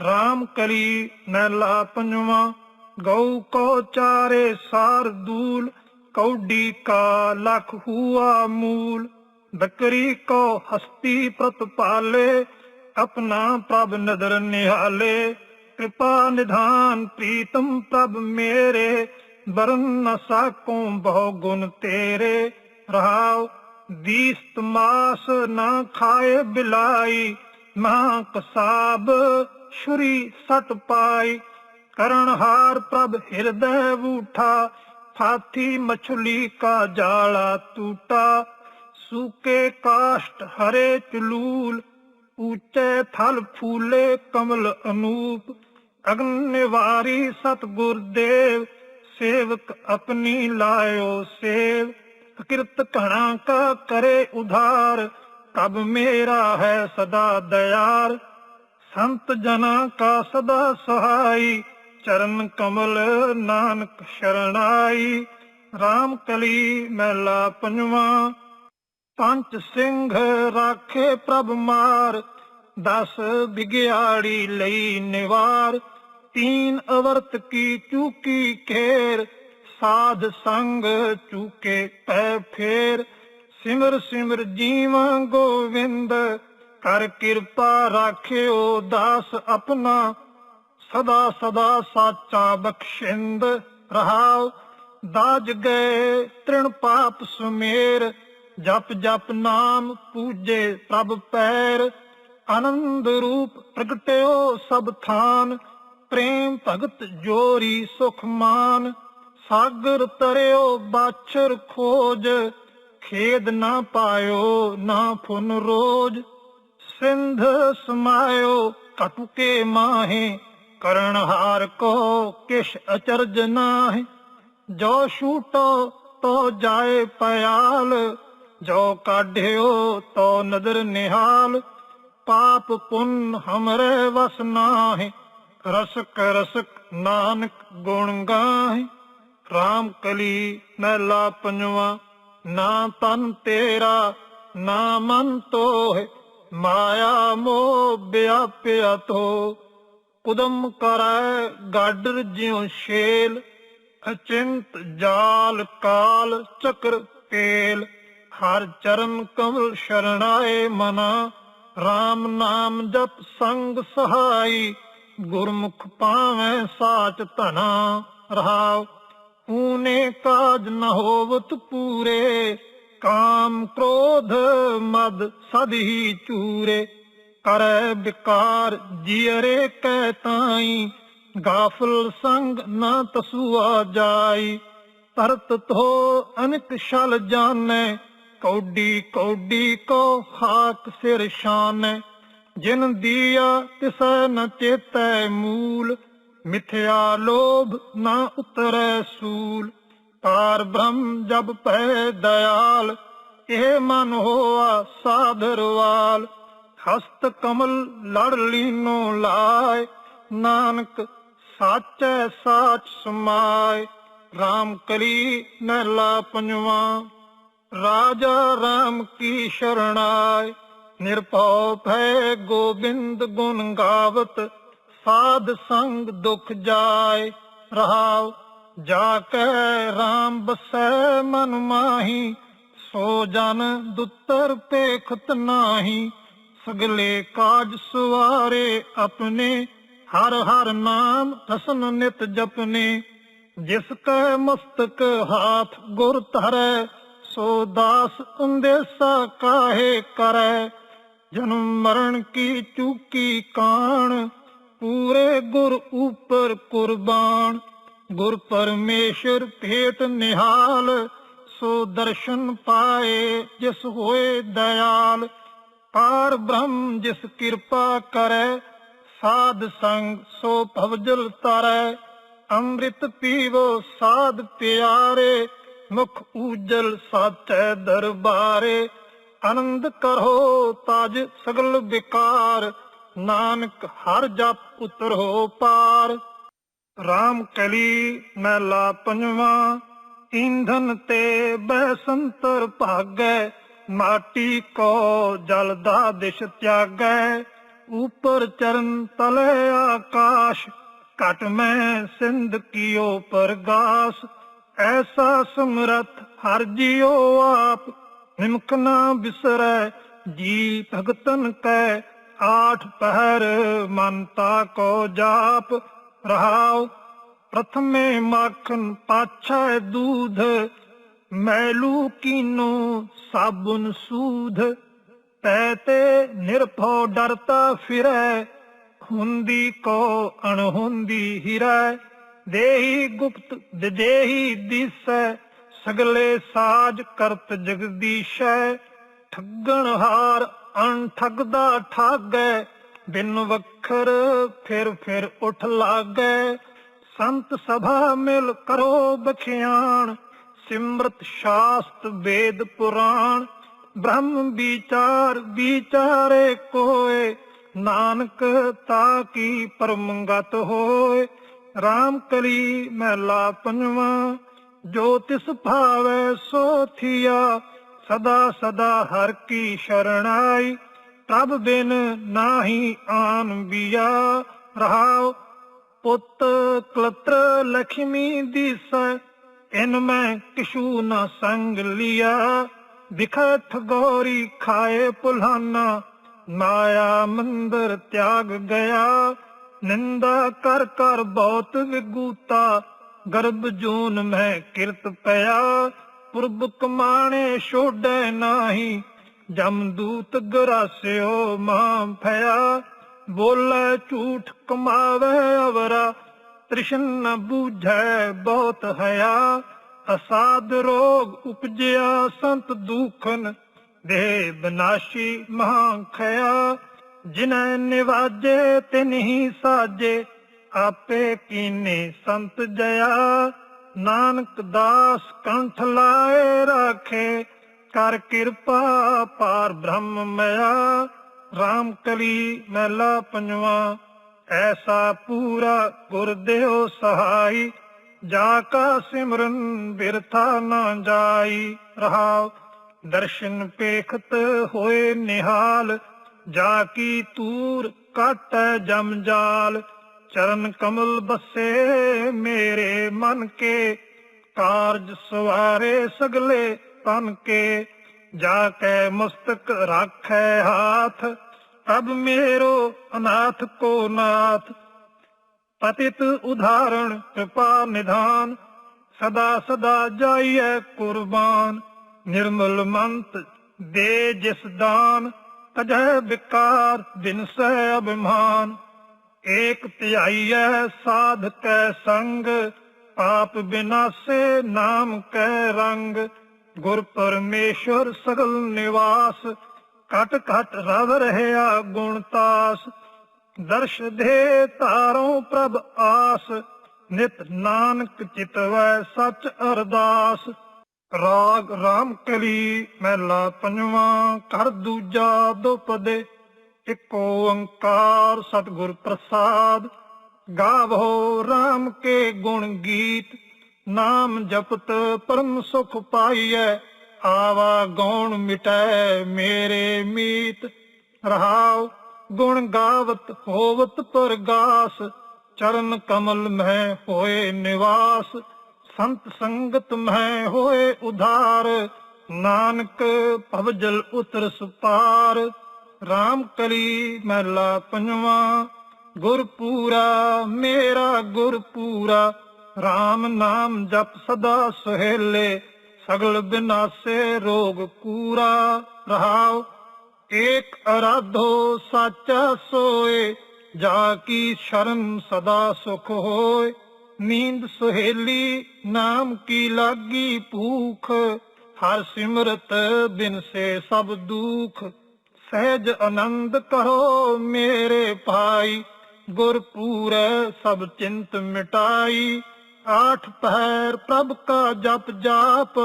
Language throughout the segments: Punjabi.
RAM ਕਲੀ ਮਹਿਲਾ ਪੰਜਵਾ, ਗਊ ਕੋ ਚਾਰੇ ਸਾਰ ਦੂਲ, ਕੌਡੀ ਕਾ ਲਖ ਹੁਆ ਮੂਲ। ਬਕਰੀ ਕੋ ਹਸਤੀ ਪ੍ਰਤਪਾਲੇ ਆਪਣਾ ਪ੍ਰਭ ਨਦਰ ਨਿਹਾਲੇ। ਕਿਰਪਾ ਨਿਧਾਨ ਪ੍ਰੀਤਮ ਪ੍ਰਭ ਮੇਰੇ ਬਰਨ ਨ ਸਾਕੋਂ ਬਹੁ ਗੁਣ ਤੇਰੇ। ਰਹਾਉ, ਦੀਸਤ ਮਾਸ ਨਾ ਖਾਏ ਬਿਲਾਈ, ਮਹਾ ਕਸਾਬ ਸ਼ੁਰੀ ਸਤ ਪਾਈ ਕਰਨ ਹਾਰ ਪ੍ਰਭ ਹਿਰਦੈ ਬੂਠਾ ਫਾਥੀ ਮਛਲੀ ਕਾ ਜਾਲਾ ਟੂਟਾ ਸੂਕੇ ਕਾਸ਼ਟ ਹਰੇ ਚਲੂਲ ਉੱਚੇ ਥਲ ਫੂਲੇ ਕਮਲ ਅਨੂਪ। ਅਗਨ ਨਿਵਾਰੀ ਸਤਗੁਰ ਦੇਵ ਸੇਵਕ ਆਪਣੀ ਲਾਇਓ ਸੇਵ। ਕਿਰਤ ਕਣਾ ਕਾ ਕਰੇ ਉਧਾਰ, ਪ੍ਰਭ ਮੇਰਾ ਹੈ ਸਦਾ ਦਇਆਰ। ਸੰਤ ਜਨਾ ਕਾ ਸਦਾ ਸਹਾਈ, ਚਰਨ ਕਮਲ ਨਾਨਕ ਸ਼ਰਣਾਈ RAM ਕਲੀ ਮਹਿਲਾ ਪੰਜਵਾ, ਪੰਜ ਸਿੰਘ ਰਾਖੇ ਪ੍ਰਭ ਮਾਰ। ਦਸ ਬਿਗਿਆੜੀ ਲਈ ਨਿਵਾਰ, ਤੀਨ ਅਵਰਤ ਕੀ ਚੂਕੀ ਖੇਰ। ਸਾਧ ਸੰਗ ਚੂਕੇ ਪੈ ਫੇਰ, ਸਿਮਰ ਸਿਮਰ ਜੀਵਾਂ ਗੋਵਿੰਦ ਕਰ ਕਿਰਪਾ ਰਾਖਿਓ ਦਾਸ ਆਪਣਾ, ਸਦਾ ਸਦਾ ਸਾਚਾ ਬਖਸ਼ਿੰਦ ਰਹਾਉ ਦਾਜ ਗਏ ਤ੍ਰਿਣ ਪਾਪ ਸੁਮੇਰ, ਜਪ ਜਪ ਨਾਮ ਪੂਜੇ ਪ੍ਰਭ ਪੈਰ। ਆਨੰਦ ਰੂਪ ਪ੍ਰਗਟਿਓ ਸਭ ਥਾਨ, ਪ੍ਰੇਮ ਭਗਤ ਜੋਰੀ ਸੁਖ ਮਾਨ। ਸਾਗਰ ਤਰਿਓ ਬਾਛਰ ਖੋਜ, ਖੇਦ ਨਾ ਪਾਇਓ ਨਾ ਫੁਨ ਰੋਜ। ਸਿੰਧ ਸਮਾਇਓ ਕਟੁਕੇ ਮਾਹੇ ਕਰਨ ਹਾਰ ਕੋ ਕਿਛ ਅਚਰਜ ਨਾਹਿ ਜੋ ਛੂਟੋ ਤੋ ਜਾਏ ਪਿਆਲ ਜੋ ਕਾਢਿਓ ਤੋ ਨਦਰ ਨਿਹਾਲ ਪਾਪ ਪੁੰਨ ਹਮਰੇ ਵਸ ਨਾਹਿ ਰਸਕ ਰਸਕ ਨਾਨਕ ਗੁਣ ਗਾਹਿ RAM ਕਲੀ ਮਹਿਲਾ ਪੰਜਵਾ ਨਾ ਤਨ ਤੇਰਾ ਨਾ ਮਨ ਤੋਹਿ ਮਾਇਆ ਮੋਹ ਵਿਆਪਿਆ ਤੋ ਕੁਦਮ ਕਰੈ ਗਾਡਰ ਜਿਉ ਸ਼ੇਲ ਅਚਿੰਤ ਜਾਲ ਕਾਲ ਚੱਕਰ ਪੇਲ ਹਰ ਚਰਨ ਕਮਲ ਸ਼ਰਣਾਏ ਮਨਾ RAM ਨਾਮ ਜਪ ਸੰਗ ਸਹਾਈ, ਗੁਰਮੁਖ ਪਾਵੈ ਸਾਚ ਧਨਾ ਰਹਾਉ। ਊਨੇ ਕਾਜ ਨ ਹੋਵਤ ਪੂਰੇ ਕਾਮ ਕ੍ਰੋਧ ਮਦ ਸਦ ਹੀ ਚੂਰੇ, ਕਰੈ ਵਿਕਾਰ ਜੀਅਰੇ ਕਹਿ ਤਾਈ, ਗਾਫਲ ਸੰਗ ਨਾ ਤਸੂਆ ਜਾਈ, ਤਰਤ ਥੋ ਅਨਕ ਛਲ ਜਾਣੈ, ਕੌਡੀ ਕੌਡੀ ਕੋ ਹਾਕ ਸਿਰ ਸ਼ਾਨੈ ਜਿਨ ਦੀਆ ਤਿਸੈ ਨ ਚੇਤੈ ਮੂਲ, ਮਿਥਿਆ ਲੋਭ ਨਾ ਉਤਰੈ ਸੂਲ। ਪਾਰ ਬ੍ਰਹਮ ਜਬ ਪੈ ਦਇਆਲ, ਇਹ ਮਨ ਹੋਆ ਸਾਧਰਵਾਲ ਹਸਤ ਕਮਲ ਲੜ ਲੀਨੋ ਲਾਏ, ਨਾਨਕ ਸਾਚੈ ਸਾਚ ਸਮਾਇ RAM ਕਲੀ ਮਹਿਲਾ ਪੰਜਵਾ, ਰਾਜਾ RAM ਕੀ ਸ਼ਰਣਾਇ ਨਿਰਭਉ ਭੈ ਗੋਬਿੰਦ ਗੁਣ ਗਾਵਤ, ਸਾਧ ਸੰਗ ਦੁਖ ਜਾਏ। ਰਹਾਉ ਜਾ ਕੇ RAM ਬਸੈ ਮਨ ਮਾਹੀ, ਸੋ ਜਨ ਦੁੱਤਰ ਪੇਖਤ ਨਾਹੀ। ਸਗਲੇ ਕਾਜ ਸੁਵਾਰੇ ਆਪਣੇ, ਹਰ ਹਰ ਨਾਮ ਹਸਨ ਨਿਤ ਜਪਨੇ। ਜਿਸ ਕੈ ਮਸਤਕ ਹਾਥ ਗੁਰ ਧਰੈ, ਸੋ ਦਾਸ ਅੰਦੇਸਾ ਕਾਹੇ ਕਰੈ। ਜਨਮ ਮਰਨ ਕੀ ਚੂਕੀ ਕਾਣ, ਪੂਰੇ ਗੁਰ ਉਪਰ ਕੁਰਬਾਨ। ਗੁਰ ਪਰਮੇਸ਼ਰ ਭੇਟ ਨਿਹਾਲ, ਸੋ ਦਰਸ਼ਨ ਪਾਏ ਜਿਸ ਹੋਏ ਦਇਆਲ। ਪਾਰ ਬ੍ਰਹਮ ਜਿਸ ਕਿਰਪਾ ਕਰੈ, ਸਾਧ ਸੰਗ ਸੋ ਭਵਜਲ ਤਰੈ। ਅੰਮ੍ਰਿਤ ਪੀਵੋ ਸਾਧ ਪਿਆਰੇ, ਮੁਖ ਊਜਲ ਸਾਚੈ ਦਰਬਾਰੇ। ਆਨੰਦ ਕਰੋ ਤਾਜ ਸਗਲ ਵਿਕਾਰ, ਨਾਨਕ ਹਰ ਜਪ ਉਤਰੋ ਪਾਰ। ਰਾਮ ਕਲੀ ਮਹਿਲਾ ਪੰਜਵਾ ਇੰਧਨ ਤੇ ਬੈਸੰਤਰ ਭਾਗੈ, ਮਾਟੀ ਕੋ ਜਲਦਾ ਦਿਸ਼ ਤਿਆਗੈ, ਉਪਰ ਚਰਨ ਤਲੇ ਆਕਾਸ਼, ਘਟ ਮੈਂ ਸਿੰਧ ਕੀਓ ਪਰਗਾਸ, ਐਸਾ ਸਮਰਥ ਹਰ ਜਿਓ ਆਪ, ਨਿਮਕ ਨਾ ਬਿਸਰੈ, ਜੀ ਭਗਤਨ ਕੈ, ਆਠ ਪਹਿਰ ਮਨ ਤਾ ਕੋ ਜਾਪ रहाओ प्रथमे माखन पाछै दूध मैलू कीनो साबुन सूध ਤੈ ਤੇ ਨਿਰਭਉ ਡਰਤਾ ਫਿਰੈ ਹੁੰਦੀ ਕੋ ਅਣਹੁੰਦੀ ਹਿਰੈ ਦੇਹੀ ਗੁਪਤ ਵਿਦੇਹੀ ਦਿਸੈ ਸਗਲੇ ਸਾਜ ਕਰਤ ਜਗਦੀਸ਼ੈ ਠੱਗਣ ਹਾਰ ਅਣ ਠੱਗਦਾ ਠਾਗੈ ਬਿਨ ਵਖਰ ਫਿਰ ਫਿਰ ਉਠ ਲਾਗੈ। ਸੰਤ ਸਭਾ ਮਿਲ ਕਰੋ ਬਖਿਆਣ। ਸਿਮਰਤ ਸ਼ਾਸਤ ਵੇਦ ਪੁਰਾਣ। ਬ੍ਰਹਮ ਵਿਚਾਰ ਵਿਚਾਰੇ ਕੋਏ। ਨਾਨਕ ਤਾ ਕੀ ਪਰਮੰਗਤ ਹੋਏ। RAM ਕਲੀ ਮਹਿਲਾ ਪੰਜਵਾਂ। ਜੋ ਤਿਸ ਭਾਵੈ ਸੋ ਥੀਆ। ਸਦਾ ਸਦਾ ਹਰ ਕੀ ਸ਼ਰਣਾਈ। ਪ੍ਰਭ ਬਿਨ ਨਾਹੀ ਆਨ ਬਿਆ। ਰਹਾਉ ਪੁੱਤ ਕਲਤਰ ਲక్ష్ਮੀ ਦਿਸੈ, ਇਨ ਮੈਂ ਕਿਛੂ ਨਾ ਸੰਗ ਲਿਆ। ਵਿਖਤ ਗੋਰੀ ਖਾਏ ਪੁਲਾਨਾ, ਮਾਇਆ ਮੰਦਰ ਤਿਆਗ ਗਿਆ। ਨਿੰਦਾ ਕਰ ਕਰ ਬਹੁਤ ਵਿਗੂਤਾ, ਗਰਭ ਜੂਨ ਮੈਂ ਕਿਰਤ ਪਿਆ। ਪੁਰਬ ਕਮਾਣੇ ਛੋੜੇ ਨਾਹੀ ਜਮਦੂਤ ਗਰਾਸਿਓ ਮਾਂ ਭਇਆ, ਬੋਲੇ ਝੂਠ ਕਮਾਵੇ ਅਵਰਾ, ਤ੍ਰਿਸ਼ਨ ਬੂਝੈ ਬਹੁਤ ਹਇਆ ਅਸਾਦ ਰੋਗ ਉਪਜਿਆ ਸੰਤ ਦੁਖਨ ਦੇ ਬਨਾਸ਼ੀ ਮਹਾਂ ਖਿਆ ਜਿਨੈ ਨਿਵਾਜੇ ਤੇ ਨਹੀਂ ਸਾਜੇ, ਆਪੇ ਕੀਨੇ ਸੰਤ ਜਇਆ, ਨਾਨਕ ਦਾਸ ਕੰਠ ਲਾਏ ਰਾਖੇ ਕਰ ਕਿਰਪਾ, ਪਾਰ ਬ੍ਰਹਮ ਮਿਆ RAM ਕਲੀ ਮਹਿਲਾ ਪੰਜਵਾ। ਐਸਾ ਪੂਰਾ ਗੁਰ ਦਿਓ ਸਹਾਈ, ਜਾ ਕਾ ਸਿਮਰਨ ਬਿਰਥਾ ਨਾ ਜਾਈ। ਰਹਾਉ, ਦਰਸ਼ਨ ਪੇਖਤ ਹੋਏ ਨਿਹਾਲ, ਜਾ ਕੀ ਤੂਰ ਕਾਟੈ ਜਮ ਜਾਲ। ਚਰਨ ਕਮਲ ਬਸੇ ਮੇਰੇ ਮਨ ਕੇ, ਕਾਰਜ ਸਵਾਰੇ ਸਗਲੇ ਤਨ ਕੇ ਜਾ ਕੇ ਮਸਤਕ ਰਾਖੈ ਹਾਥ ਅਬ ਮੇਰੋ ਅਨਾਥ ਕੋ ਨਾਥ। ਪਤਿਤ ਉਦਾਹਰਣ ਕਿਰਪਾ ਨਿਧਾਨ, ਸਦਾ ਸਦਾ ਜਾਈਐ ਕੁਰਬਾਨ। ਨਿਰਮਲ ਮੰਤ ਦੇ ਜਿਸ ਦਾਨ ਤਜੈ ਵਿਕਾਰ ਦਿਨ ਸਹਿ ਅਭਿਮਾਨ। ਏਕ ਧਿਆਈਐ ਸਾਧ ਕੈ ਸੰਗ, ਪਾਪ ਬਿਨਾਸੇ ਨਾਮ ਕੈ ਰੰਗ। ਗੁਰ ਪਰਮੇਸ਼ਰ ਸਗਲ ਨਿਵਾਸ ਕਟ ਕਟ ਰਵ ਰਹਿਆ ਗੁਣ ਦਰਸ਼ ਦੇ ਤਾਰੋਂ ਪ੍ਰਭ ਆਸ, ਨਿਤ ਨਾਨਕ ਚਿਤਵੈ ਸੱਚ ਅਰਦਾਸ। ਰਾਗ ਰਾਮ ਕਲੀ ਮਹਿਲਾ ਪੰਜਵਾਂ ਕਰ ਦੂਜਾ ਦੁਪਦੇ, ਇੱਕ ਓੰਕਾਰ ਸਤਿਗੁਰ ਪ੍ਰਸਾਦ। ਗਾਵੋ RAM ਕੇ ਗੁਣ ਗੀਤ ਨਾਮ ਜਪਤ ਪਰਮ ਸੁਖ ਪਾਈਐ, ਆਵਾ ਗੌਣ ਮਿਟੈ ਮੇਰੇ ਮੀਤ। ਰਹਾਉ ਗੁਣ ਗਾਵਤ ਹੋਵਤ ਪਰਗਾਸ, ਚਰਨ ਕਮਲ ਮਹਿ ਹੋਏ ਨਿਵਾਸ। ਸੰਤ ਸੰਗਤ ਮਹਿ ਹੋਏ ਉਧਾਰ, ਨਾਨਕ ਭਵਜਲ ਉਤਰ ਸੁਪਾਰ। RAM ਕਲੀ ਮਹਿਲਾ ਪੰਜਵਾਂ, ਗੁਰਪੂਰਾ ਮੇਰਾ ਗੁਰਪੂਰਾ RAM ਨਾਮ ਜਪ ਸਦਾ ਸੁਹੇਲੇ, ਸਗਲ ਬਿਨਾਸੇ ਰੋਗ ਕੂਰਾ ਰਹਾਉ। ਏਕ ਅਰਾਧੋ ਸਾਚਾ ਸੋਏ, ਜਾ ਕੀ ਸ਼ਰਮ ਸਦਾ ਸੁਖ ਹੋਏ। ਨੀਂਦ ਸੁਹੇਲੀ, ਨਾਮ ਕੀ ਲਾਗੀ ਭੂਖ। ਹਰ ਸਿਮਰਤ ਬਿਨ ਸੇ ਸਭ ਦੁਖ। ਸਹਿਜ ਆਨੰਦ ਕਰੋ ਮੇਰੇ ਭਾਈ, ਗੁਰਪੂਰ ਸਭ ਚਿੰਤ ਮਿਟਾਈ। ਆਠ ਪਹਿਰ ਪ੍ਰਭ ਕਾ ਜਪ ਜਾਪ,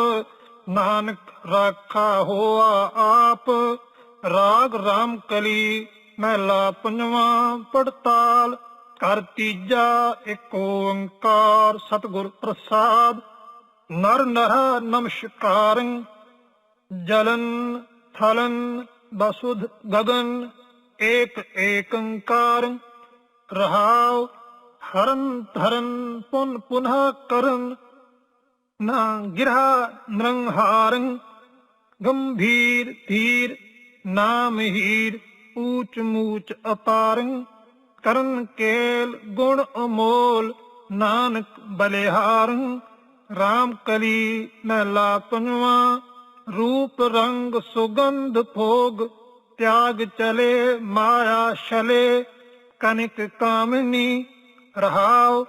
ਨਾਨਕ ਰਾਖਾ ਹੋਆ ਆਪ। ਰਾਗ ਰਾਮ ਕਲੀ ਮਹਿਲਾ ਪੰਜਵਾਂ ਪੜਤਾਲ ਕਰ ਤੀਜਾ ਇੱਕ ਓੰਕਾਰ ਸਤਿਗੁਰ ਪ੍ਰਸਾਦ। ਨਰ ਨਰ ਨਮਸਕਾਰੰ, ਜਲਨ ਥਲਨ ਬਸੁਧ ਗਗਨ, ਏਕ ਏਕੰਕਾਰ। ਰਹਾਉ ਹਰਨ ਧਰਨ ਪੁਨ ਪੁਨਹ ਕਰਨ, ਨਾ ਗਿਰਹਾ ਨਿਰੰਹਾਰੰ, ਗੰਭੀਰ ਧੀਰ ਨਾਮ ਹੀਰ ਊਚ ਮੂਚ ਅਪਾਰੰ, ਕਰਨ ਕੇਲ ਗੁਣ ਅਮੋਲ ਨਾਨਕ ਬਲਿਹਾਰੰ RAM ਕਲੀ ਮਹਿਲਾ ਪੰਜਵਾ ਰੂਪ ਰੰਗ ਸੁਗੰਧ ਭੋਗ, ਤਿਆਗ ਚਲੇ ਮਾਇਆ ਛਲੇ, ਕਨਿਕ ਕਾਮਨੀ ਰਹਾਉ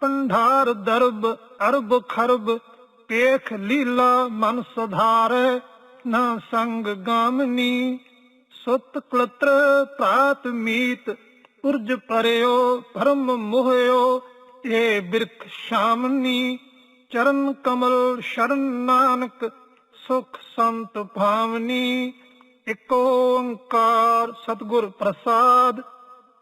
ਪੰਧਾਰ ਦਰਬ ਅਰਬ ਖਰਬ ਪੇਖ ਲੀਲਾ ਮਨ ਸੁਧਾਰੈ, ਨਾ ਸੰਗ ਗਾਮਨੀ। ਸੁਤ ਕਲਤਰ ਪ੍ਰਾਤ ਮੀਤ, ਪੁਰਜ ਪਰਿਓ, ਭਰਮ ਮੋਹਿਓ, ਏ ਬਿਰਖ ਸ਼ਾਮਨੀ। ਚਰਨ ਕਮਲ ਸ਼ਰਨ ਨਾਨਕ, ਸੁਖ ਸੰਤ ਭਾਵਨੀ। ਇਕ ਓੰਕਾਰ ਸਤਿਗੁਰ ਪ੍ਰਸਾਦ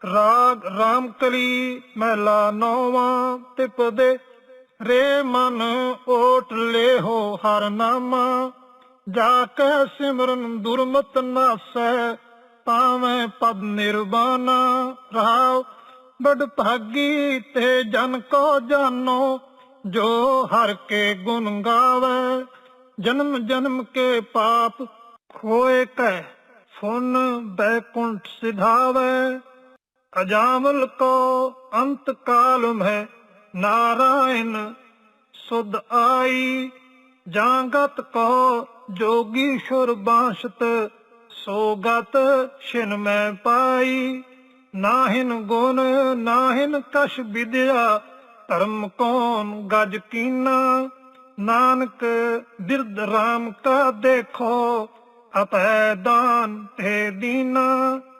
ਰਾਗ ਰਾਮਕਲੀ ਮਹਿਲਾ ਨੌਵਾਂ ਤਿਪਦੇ ਰੇ ਮਨ ਓਟ ਲੇਹੋ ਹਰ ਨਾਮਾ। ਜਾ ਕੇ ਸਿਮਰਨ ਦੁਰਮਤ ਨਾਸੈ, ਪਾਵੇਂ ਪਦ ਨਿਰਵਾਣਾ ਰਹਾਉ ਬੜ ਭਾਗੀ ਤੇ ਜਨ ਕੋ ਜਾਨੋ, ਜੋ ਹਰ ਕੇ ਗੁਣ ਗਾਵੇ। ਜਨਮ ਜਨਮ ਕੇ ਪਾਪ ਖੋਏ ਕੈ ਫੁਨ ਬੈਕੁੰਠ ਸਿਧਾਵੇ। ਅਜਾਮਲ ਕੋ ਅੰਤ ਕਾਲ ਮੈਂ ਨਾਰਾਇਣ ਸੁਧ ਆਈ, ਜਾਂਗਤ ਕੋ ਜੋਗੀ ਸ਼ੁਰ ਬਾਸ਼ਤ ਸੋ ਛਿਨ ਮੈਂ ਪਾਈ। ਨਾਹਿਨ ਗੁਣ, ਨਾਹਿਨ ਕਛ ਵਿਦਿਆ, ਧਰਮ ਕੌਣ ਗਜ ਕੀਨਾ। ਨਾਨਕ ਬਿਰਧ ਰਾਮ ਕਾ ਦੇਖੋ ਅਪੈ ਦਾਨ ਤੇ ਦੀਨਾ।